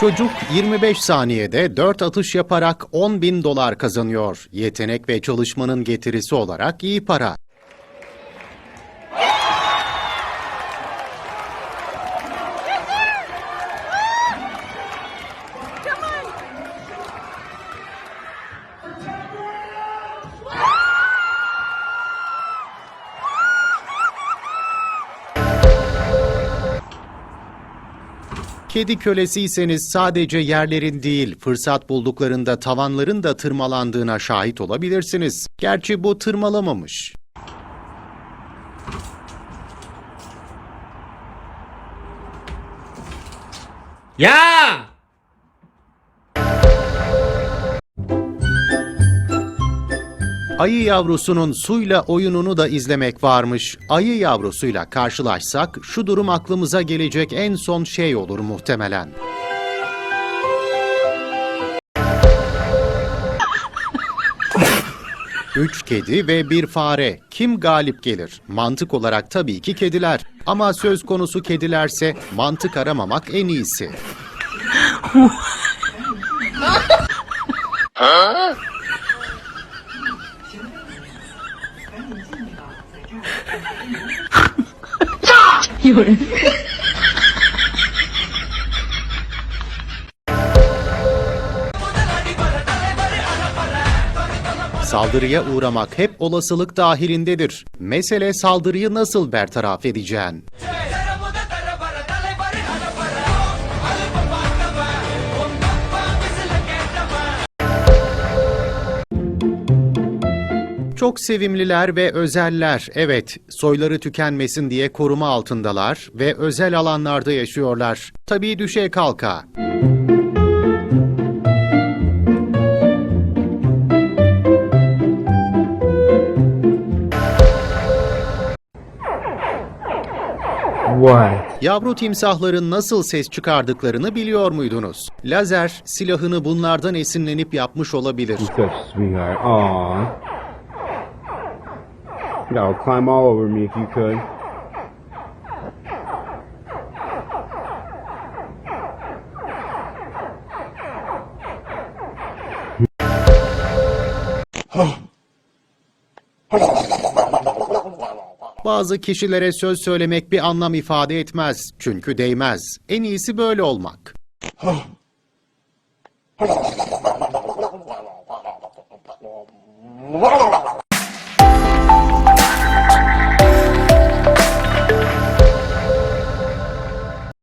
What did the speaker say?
Çocuk 25 saniyede 4 atış yaparak 10 bin dolar kazanıyor. Yetenek ve çalışmanın getirisi olarak iyi para. Kedi kölesiyseniz sadece yerlerin değil, fırsat bulduklarında tavanların da tırmalandığına şahit olabilirsiniz. Gerçi bu tırmalamamış. Ya! Ayı yavrusunun suyla oyununu da izlemek varmış. Ayı yavrusuyla karşılaşsak şu durum aklımıza gelecek en son şey olur muhtemelen. Üç kedi ve bir fare. Kim galip gelir? Mantık olarak tabii ki kediler. Ama söz konusu kedilerse mantık aramamak en iyisi. Saldırıya uğramak hep olasılık dahilindedir. Mesele saldırıyı nasıl bertaraf edeceğin. Çok sevimliler ve özeller. Evet, soyları tükenmesin diye koruma altındalar ve özel alanlarda yaşıyorlar. Tabii düşe kalka. What? Yavru timsahların nasıl ses çıkardıklarını biliyor muydunuz? Lazer silahını bunlardan esinlenip yapmış olabilir. Such sweetheart. Aw. You gotta climb all over me if you could. Bazı kişilere söz söylemek bir anlam ifade etmez. Çünkü değmez. En iyisi böyle olmak.